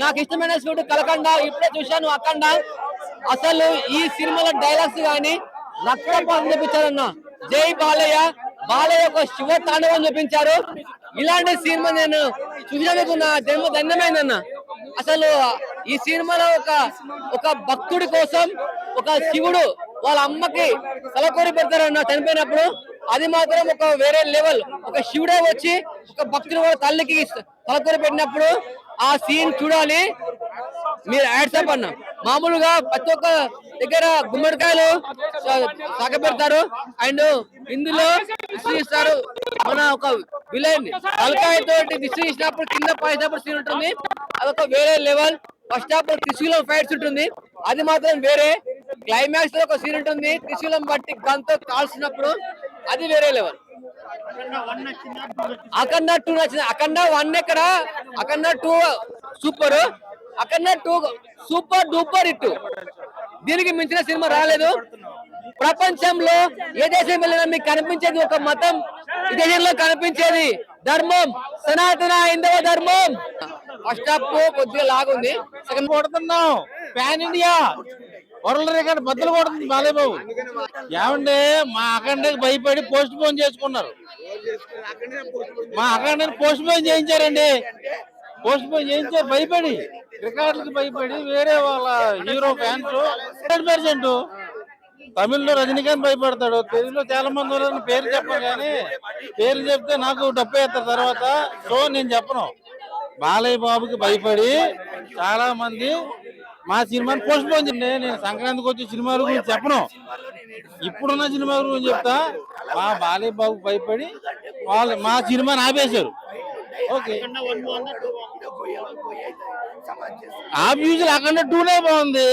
నాకు ఇష్టమైన షూట్ కలకండ ఇప్పుడే చూశాను అఖండ. అసలు ఈ సినిమాలో డైలాగ్స్ గాని రక్తపాతం చూపించారన్న. జై బాలయ్య. బాలయ్య ఒక శివ తాండవం చూపించారు. ఇలాంటి సినిమా నేను చూసినందుకు నా జన్మ ధన్యమైందన్న. అసలు ఈ సినిమాలో ఒక ఒక భక్తుడి కోసం ఒక శివుడు వాళ్ళ అమ్మకి తలకూరి పెడతారన్న చనిపోయినప్పుడు అది మాత్రం ఒక వేరే లెవెల్ ఒక శివుడే వచ్చి ఒక భక్తుడు వాళ్ళ తల్లికి తలకొరి పెట్టినప్పుడు ఆ సీన్ చూడాలి. మీరు యాడ్సప్ అన్న. మామూలుగా ప్రతి ఒక్క దగ్గర గుమ్మడికాయలు సాగ పెడతారు. అండ్ ఇందులో దిష్టి మన ఒక విలన్ తలకాయ తోటి ఇచ్చినప్పుడు కింద పడేటప్పుడు సీన్ ఉంటుంది. అదొక వేరే లెవెల్ ఫస్ట్ హాఫ్ త్రిశూలం ఫైట్స్ ఉంటుంది. అది మాత్రం వేరే. క్లైమాక్స్లో ఒక సీన్ ఉంటుంది. త్రిశూలం బట్టి గంతో కాల్చినప్పుడు అది వేరే లెవెల్ అఖండ టూ నచ్చింది? అఖండ వన్ ఎక్కడ? Akhanda two super. Akhanda two super duper ఇట్టు దీనికి మించిన సినిమా రాలేదు. ప్రపంచంలో ఏ దేశం వెళ్ళినా మీకు కనిపించేది ఒక మతం. ఈ దేశంలో కనిపించేది ధర్మం. సనాతన హైందవ ధర్మం. ఫస్ట్ హాఫ్ కొద్దిగా లాగుంది. సెకండ్ కొడుతున్నాం. Pan India. వరల్డ్ రికార్డ్ బద్దలు కొడుతుంది బాలయ్య బాబు. ఏమంటే మా అఖండకి భయపడి పోస్ట్ పోన్ చేసుకున్నారు. మా అఖండని పోస్ట్ పోన్ చేయించారండి. పోస్ట్ పోన్ చేయించారు భయపడి రికార్డులకు భయపడి వేరే వాళ్ళ hero fans. Hundred percent. తమిళ్ళో Rajinikanth భయపడతాడు. తెలుగులో చాలా మంది పేరు చెప్పను కానీ పేరు చెప్తే నాకు డబ్బు వేస్తారు తర్వాత. సో నేను చెప్పను. బాలయ్య బాబుకి భయపడి చాలా మంది మా సినిమాని పోస్ట్ చేయండి నేను సంక్రాంతికి వచ్చే సినిమాల గురించి చెప్పను. ఇప్పుడున్న సినిమా గురించి చెప్తా. మా బాలయ్య బాబు భయపడి వాళ్ళు మా సినిమాని ఆపేశారు. ఓకే. ఆ మ్యూజిక్ అఖండ టూనే బాగుంది.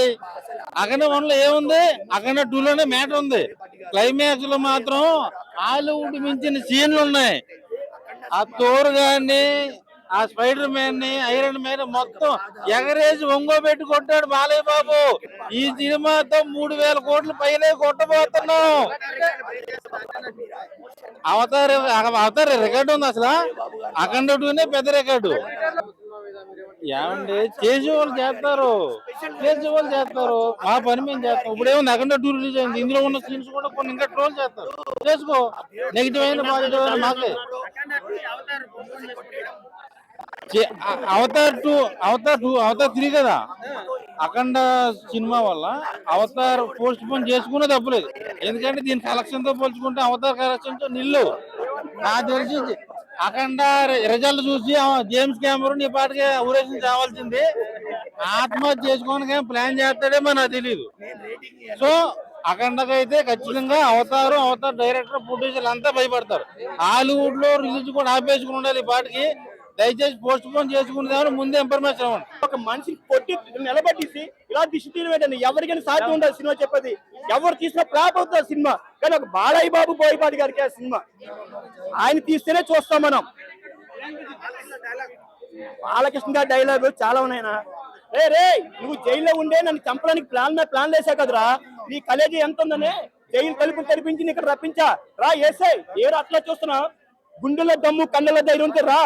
అఖండ వన్లో ఏముంది? అఖండ టూ లోనే మ్యాటర్ ఉంది. క్లైమాక్స్లో మాత్రం హాలీవుడ్ మించిన సీన్లు ఉన్నాయి. ఆ తోరు గాని ఆ స్పైడర్ మ్యాన్ని ఐరన్ మ్యాన్ మొత్తం ఎగరేసి ఒంగోబెట్టి కొట్టాడు బాలయ్య బాబు. ఈ సినిమాతో మూడు వేల కోట్ల పైనే కొట్టబోతున్నాం. అవతార అవతార రికార్డు ఉంది అసలు? అఖండ టూనే పెద్ద రికార్డు ఏమండి? చేసే వాళ్ళు చేస్తారు. చేసే వాళ్ళు చేస్తారు. మా పని మేము చేస్తాం. ఇప్పుడు ఏముంది? అఖండ టూ రిలీజ్ అయింది. ఇందులో ఉన్న సీన్స్ కూడా కొన్ని ఇంకా ట్రోల్ చేస్తారు. చేసుకో. నెగిటివ్ అయిన పాజిటివ్ అయిన మాకే. Avatar two Avatar two Avatar three కదా? అఖండ సినిమా వల్ల అవతార్ పోస్ట్ పోన్ చేసుకునే తప్పులేదు ఎందుకంటే దీని కలెక్షన్తో పోల్చుకుంటే అవతార్ కలెక్షన్తో నిల్లు. నాకు తెలిసి అఖండ రిజల్ట్ చూసి జేమ్స్ కెమెరూన్ ఈ పాటికి ఊరేసి చావాల్సింది ఆత్మహత్య చేసుకోవడానికి ప్లాన్ చేస్తాడేమో నాకు తెలియదు సో అఖండకైతే ఖచ్చితంగా అవతారు అవతార్ డైరెక్టర్ ప్రొడ్యూసర్లు అంతా భయపడతారు. హాలీవుడ్లో రిలీజ్ కూడా ఆపేసుకుని ఉండాలి ఈ పాటికి. దయచేసి పోస్ట్ పోన్ చేసుకునేదాన్ని ముందే ఇన్ఫర్మేషన్ ఇవ్వండి. ఒక మనిషిని కొట్టి నిలబెట్టేసి ఇలా దిష్టి తీయడం ఎవరికైనా సాధ్యం ఉండదు సినిమా చెప్పేది? ఎవరు తీసినా ఫ్లాప్ అవుతుంది సినిమా? కానీ ఒక బాలయ్య బాబు బోయపాటి గారికి ఆ సినిమా. ఆయన తీస్తేనే చూస్తాం మనం. బాలకృష్ణ గారి డైలాగ్ చాలా ఉన్నాయన రే రే నువ్వు జైల్లో ఉండే నన్ను చంపడానికి ప్లాన్ ప్లాన్ వేసా కదరా? నీ కలేజీ ఎంత ఉందని? జైలు తలుపు తెరిపించి నీ ఇక్కడ రప్పించా. రా ఏసై ఏరు అట్లా చూస్తున్నా. గుండెలో దమ్ము కన్నెల ధైర్యం ఉంటే రా.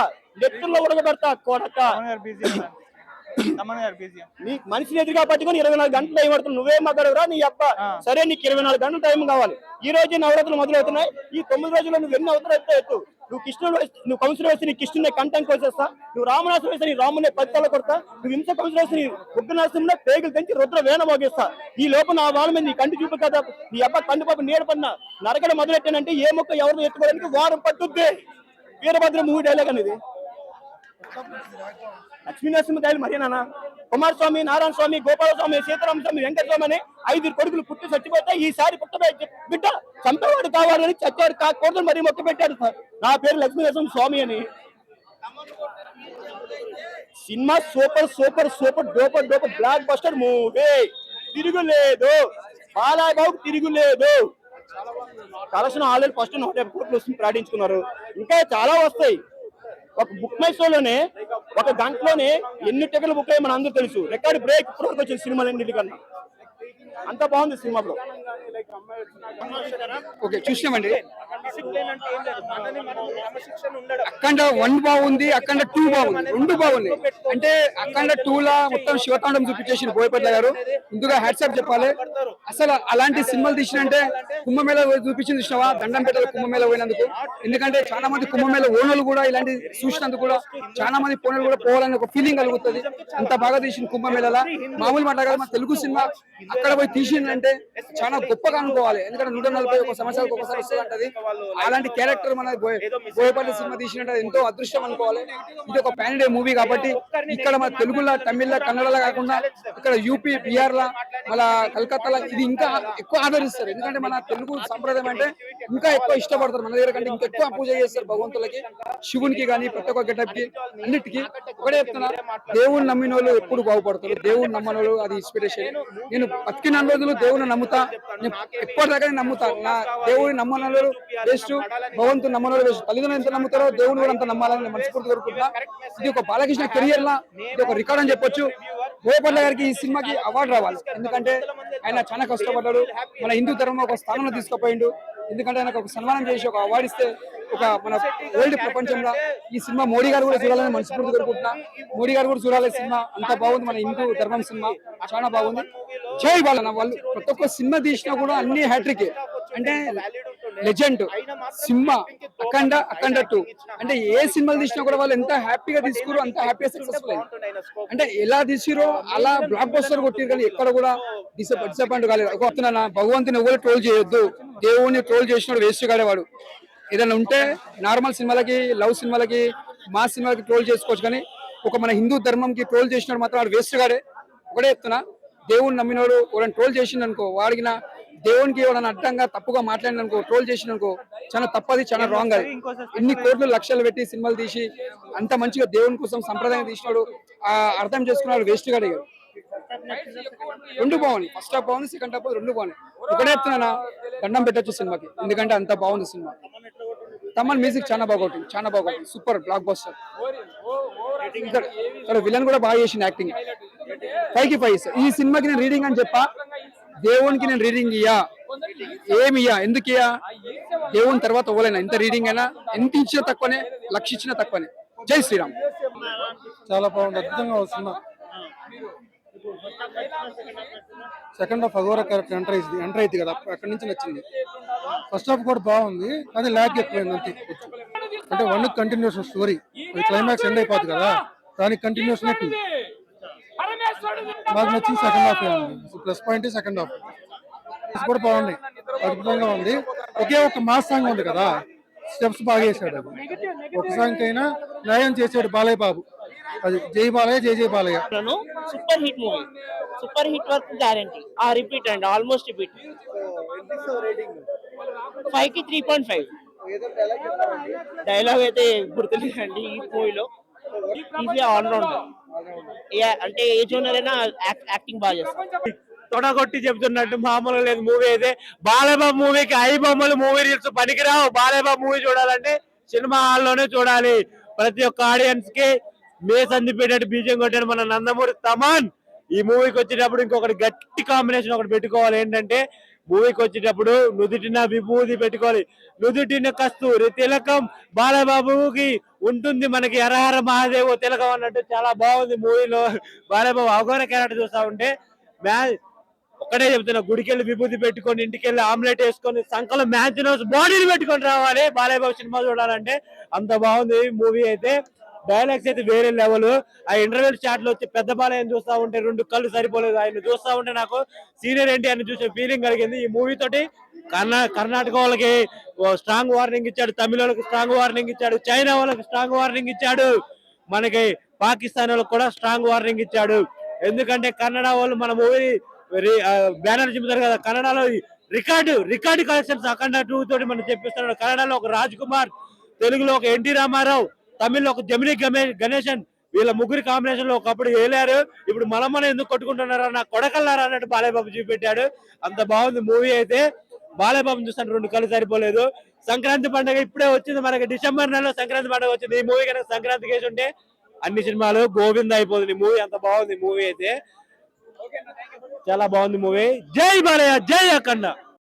నెత్తుల్లో ఉడకబెడతా కొడక నీ మనిషిని ఎదురుగా పట్టుకొని ఇరవై నాలుగు గంటలు టైం పడుతుంది. నువ్వే మగడవురా నీ అబ్బ. సరే నీకు ఇరవై నాలుగు గంటలు టైం కావాలి. ఈ రోజు నవరాత్రులు మొదలవుతున్నాయి. ఈ తొమ్మిది రోజుల్లో నువ్వు ఎన్ని అవసరం ఎత్తు ఎత్తు? నువ్వు కృష్ణుడు నువ్వు కౌన్సిలర్ వేస్తే నీ కృష్ణుని కంఠం కోసేస్తా నువ్వు రామనాథం వేస్తే నీ రాముని పత్తాల కొడతా. నువ్వు హింస కౌన్సిలర్ వేస్తే నీ ఉగ్రనాశంలో పేగులు తెంచి రుద్ర వేణ మోగిస్తా. ఈ లోపల నా వాళ్ళ మీద నీ కంటి చూపు కదా. నీ అబ్బ కంటి పాప నీడ పడిన నరకడం మొదలెట్టానంటే ఏ మొక్క ఎవరు ఎత్తుకోవడానికి వారం పట్టుద్ది. వీరభద్ర మూవీ డైలాగ్ అనేది. లక్ష్మీనరసింహ దయలు మరేనా కుమారస్వామి నారాయణ స్వామి గోపాల స్వామి సీతారామ స్వామి వెంకటస్వామి అని ఐదు కొడుకులు పుట్టి చచ్చిపోతే ఈసారి పుట్టబోయే బిడ్డ చంపేవాడు కావాలని చచ్చాడు కాకూడదు మరీ మొక్క పెట్టాడు సార్. నా పేరు లక్ష్మీనరసింహ స్వామి అని. Cinema super super super duper duper blockbuster movie. తిరుగులేదు. బాలాబాబు తిరుగులేదు. కలసిన ఆల్రెడీ ఫస్ట్ నూట యాభై కోట్లు వస్తుంది ప్రకటించుకున్నారు ఇంకా చాలా వస్తాయి. ఒక బుక్ మై షోలోనే ఒక గంటలోనే ఎన్ని టికెట్లు బుక్ అయ్యి మన అందరూ తెలుసు. రికార్డ్ బ్రేక్ ఇప్పుడు వరకు వచ్చిన సినిమాలు ఎన్నిటికన్నా అంత బాగుంది సినిమాలో ఓకే చూసినామండి. డిసిప్లిన్ అంటే ఏం లేదు. మనని మనం క్రమశిక్షణ ఉండడం. అఖండ వన్ బాగుంది అఖండ టూ బాగుంది రెండు బాగుంది. అంటే అఖండ టూ లా మొత్తం శివతాండం చూపించేసి బోయపట్ల గారు. ముందుగా హ్యాట్సాప్ చెప్పాలి. అసలు అలాంటి సినిమాలు తీసినంటే కుంభమేళ చూపించింది చూసినావా? దండంపేటలో కుంభమేళ పోయినందుకు. ఎందుకంటే చాలా మంది కుంభమేళ ఓనర్లు కూడా ఇలాంటి చూసినందుకు కూడా చాలా మంది పోనలు కూడా పోవాలని ఒక ఫీలింగ్ కలుగుతుంది. అంత బాగా తీసిన కుంభమేళలా? మామూలు మాట కాదు మన తెలుగు సినిమా అక్కడ పోయి తీసిందంటే చాలా గొప్పగా అనుకోవాలి. ఎందుకంటే నూట నలభై ఒక సంవత్సరాలకు ఒకసారి వస్తుంది అలాంటి క్యారెక్టర్ మన బోయ- బోయపల్లి సినిమా తీసినట్టు ఎంతో అదృష్టం అనుకోవాలి. ఇది ఒక ఇండియా మూవీ కాబట్టి ఇక్కడ మన తెలుగులో తమిళ్ళో కన్నడలో కాకుండా ఇక్కడ యూపీ లా మళ్ళా కలకత్తాలో ఇది ఇంకా ఎక్కువ ఆదరిస్తారు. ఎందుకంటే మన తెలుగు సంప్రదాయం అంటే ఇంకా ఎక్కువ ఇష్టపడతారు. మన దగ్గర కంటే ఇంకా ఎక్కువ పూజ చేస్తారు భగవంతులకి శివునికి కానీ ప్రతి ఒక్క గెటప్ అన్నిటికీ. ఒకటే చెప్తున్నా దేవుని నమ్మిన వాళ్ళు ఎప్పుడు బాగుపడతారు. దేవుని నమ్మని వాళ్ళు అది ఇన్స్పిరేషన్ నేను బతికిన రోజులు దేవుని నమ్ముతా. నేను ఎప్పటిదాకా నమ్ముతా. నా దేవుని నమ్మని వాళ్ళు బెస్ట్ భగవంతుని నమ్మని వాళ్ళు బెస్ట్ తల్లిదండ్రులు ఎంత నమ్ముతారో దేవుని కూడా అంత నమ్మాలని మనస్ఫూర్తి కోరుకుంటున్నా. ఇది ఒక బాలకృష్ణ కెరియర్ లా ఇది ఒక రికార్డ్ అని చెప్పొచ్చు. గోపల్ల గారికి ఈ సినిమాకి అవార్డు రావాలి. ఎందుకంటే ఆయన చాలా కష్టపడ్డాడు. మన హిందూ ధర్మం ఒక స్థానంలో తీసుకుపోయిండు. ఎందుకంటే ఆయనకు ఒక సన్మానం చేసి ఒక అవార్డు ఇస్తే ఒక మన వరల్డ్ ప్రపంచంలో ఈ సినిమా మోడీ గారు కూడా చూడాలని మనస్ఫూర్తి కోరుకుంటున్నా. మోడీ గారు కూడా చూడాలి సినిమా. అంత బాగుంది మన హిందూ ధర్మం సినిమా. చాలా బాగుంది. జై వాళ్ళు ప్రతి ఒక్క సినిమా తీసినా కూడా అన్ని హ్యాట్రిక్ అంటే లెజెండ్. సింహ అఖండ అఖండ టూ. అంటే ఏ సినిమాలు తీసినా కూడా వాళ్ళు ఎంత హ్యాపీగా తీసుకురు అంత హ్యాపీగా సక్సెస్ఫుల్ అంటే ఎలా తీసిరో అలా బ్లాక్ బస్టర్ కొట్టిరు కానీ ఎక్కడ కూడా డిసప్పాయింట్ కాలేదు. ఒక భగవంతుని ఎవరు ట్రోల్ చేయొద్దు. దేవుని ట్రోల్ చేసినాడు వేస్ట్ గాడేవాడు ఏదైనా ఉంటే నార్మల్ సినిమాలకి లవ్ సినిమాలకి మా సినిమాలకి ట్రోల్ చేసుకోవచ్చు కానీ ఒక మన హిందూ ధర్మంకి ట్రోల్ చేసినాడు మాత్రం వాడు వేస్ట్ గాడే ఒకటే చెప్తున్నా దేవుని నమ్మినోడు వాడిని ట్రోల్ చేసిండు అనుకో వాడికి దేవునికి ఎవరైనా అడ్డంగా తప్పుగా మాట్లాడిన అనుకో ట్రోల్ చేసిన అనుకో చాలా తప్పది చాలా రాంగ్ అది. ఇన్ని కోట్లు లక్షలు పెట్టి సినిమాలు తీసి అంత మంచిగా దేవుని కోసం సంప్రదాయం తీసినాడు ఆ అర్థం చేసుకున్నాడు వేస్ట్ గాడే ఇక. రెండు బాగుంది ఫస్ట్ హాఫ్ బాగుంది సెకండ్ హాఫ్ రెండు బాగుంది ఒకటే చెప్తున్నా దండం పెట్టొచ్చు సినిమాకి. ఎందుకంటే అంత బాగుంది సినిమా. తమన్ మ్యూజిక్ చాలా బాగుంటుంది చాలా బాగుంటుంది సూపర్ బ్లాక్ బస్టర్ ఇక్కడ విలన్ కూడా బాగా చేసింది యాక్టింగ్ ఫైవ్కి ఫైవ్ ఈ సినిమాకి నేను రీడింగ్ అని చెప్పా దేవునికి నేను రీడింగ్ ఇయ్యా. ఏమి ఇయ్యా? ఎందుకు ఇయ్యా? దేవుని తర్వాత ఇవ్వలేనా? ఎంత రీడింగ్ అయినా ఎంత ఇచ్చినా తక్కువనే లక్ష ఇచ్చినా తక్కువనే. జై శ్రీరామ్. చాలా బాగుంది. అద్భుతంగా వస్తున్నా second half Aghora character enter అయింది ఎంటర్ అయింది కదా. అక్కడి నుంచి నచ్చింది. ఫస్ట్ హాఫ్ కూడా బాగుంది కానీ ల్యాక్ ఎక్కువైంది అంతే. అంటే one continuation story climax end అయిపోతుంది కదా. దానికి కంటిన్యూషన్ టూ మాకు నచ్చింది second half plus point second half కూడా బాగున్నాయి అద్భుతంగా ఉంది. ఒకే ఒక మాస్ సాంగ్ ఉంది కదా. స్టెప్స్ బాగా వేసాడు అది. ఒక సాంగ్ అయినా న్యాయం చేసాడు బాలయ్య బాబు. అది జై బాలయ్య జై జై Balayya. Super hit movie super hit work guarantee ఆ రిపీట్ అండి ఆల్మోస్ట్ రిపీట్ ఫైవ్కి త్రీ పాయింట్ ఫైవ్ డైలాగ్ అయితే గుర్తులేదండి ఈ మూవీలో ఆల్రౌండర్ అంటే ఏ జోనర్ అయినా యాక్టింగ్ బాగా చేస్తారు. తొడగొట్టి చెప్తున్నట్టు మామూలుగా లేదు మూవీ అయితే. బాలయ్యబాబు మూవీకి ఐ బొమ్మలు మూవీ రీల్స్ పనికిరావు. బాలయ్యబాబు మూవీ చూడాలంటే సినిమా హాల్లోనే చూడాలి. ప్రతి ఒక్క ఆడియన్స్కి మే సంధి పెట్టేట్టు బీజం కొట్టాడు మన నందమూరి తమాన్. ఈ మూవీకి వచ్చేటప్పుడు ఇంకొకటి గట్టి కాంబినేషన్ ఒకటి పెట్టుకోవాలి. ఏంటంటే మూవీకి వచ్చేటప్పుడు నుదుటిన విభూది పెట్టుకోవాలి. నుదుటిన కస్తూరి తిలకం బాలబాబుకి ఉంటుంది మనకి ఎరహర మహాదేవ్ తిలకం అన్నట్టు చాలా బాగుంది మూవీలో. బాలబాబు అవగాహన క్యారెక్టర్ చూస్తా ఉంటే మ్యా ఒకటే చెప్తున్నా గుడికెళ్ళి విభూతి పెట్టుకొని ఇంటికెళ్ళి ఆమ్లెట్ వేసుకొని సంకల మ్యాచ్ బాడీని పెట్టుకొని రావాలి. బాలయ్య బాబు సినిమా చూడాలంటే అంత బాగుంది మూవీ అయితే. డైలాగ్స్ అయితే వేరే లెవెల్ ఆ ఇంటర్వెల్ చాట్లో వచ్చి పెద్ద బాలయ్యని చూస్తా ఉంటే రెండు కళ్ళు సరిపోలేదు. ఆయన చూస్తా ఉంటే నాకు సీనియర్ ఏంటి అని చూసే ఫీలింగ్ కలిగింది. ఈ మూవీ తోటి కర్ణా కర్ణాటక వాళ్ళకి స్ట్రాంగ్ వార్నింగ్ ఇచ్చాడు. తమిళ వాళ్ళకి స్ట్రాంగ్ వార్నింగ్ ఇచ్చాడు. చైనా వాళ్ళకి స్ట్రాంగ్ వార్నింగ్ ఇచ్చాడు. మనకి పాకిస్తాన్ వాళ్ళకి కూడా స్ట్రాంగ్ వార్నింగ్ ఇచ్చాడు. ఎందుకంటే కన్నడ వాళ్ళు మన మూవీ బ్యానర్ చెబుతారు కదా కన్నడలో record record collections Akhanda two తోటి మనం చెప్పిస్తున్నాడు. కన్నడలో ఒక రాజ్ కుమార్ తెలుగులో ఒక ఎన్టీ రామారావు తమిళ్ళో ఒక జమిని గణేశన్ వీళ్ళ ముగ్గురి కాంబినేషన్లో ఒకప్పుడు వేలారు ఇప్పుడు మనం మనం ఎందుకు కొట్టుకుంటున్నారా నా కొడకల్లారా అన్నట్టు బాలయ్యబాబు చూపెట్టాడు. అంత బాగుంది మూవీ అయితే. బాలయ్యబాబు చూస్తాను రెండు కళ్ళు సరిపోలేదు. సంక్రాంతి పండుగ ఇప్పుడే వచ్చింది మనకి డిసెంబర్ నెలలో సంక్రాంతి పండుగ వచ్చింది. ఈ మూవీ కనుక సంక్రాంతి కేసు ఉంటే అన్ని సినిమాలు గోవింద అయిపోతుంది మూవీ అంత బాగుంది మూవీ అయితే. చాలా బాగుంది మూవీ జై బాలయ్య జై అఖండ.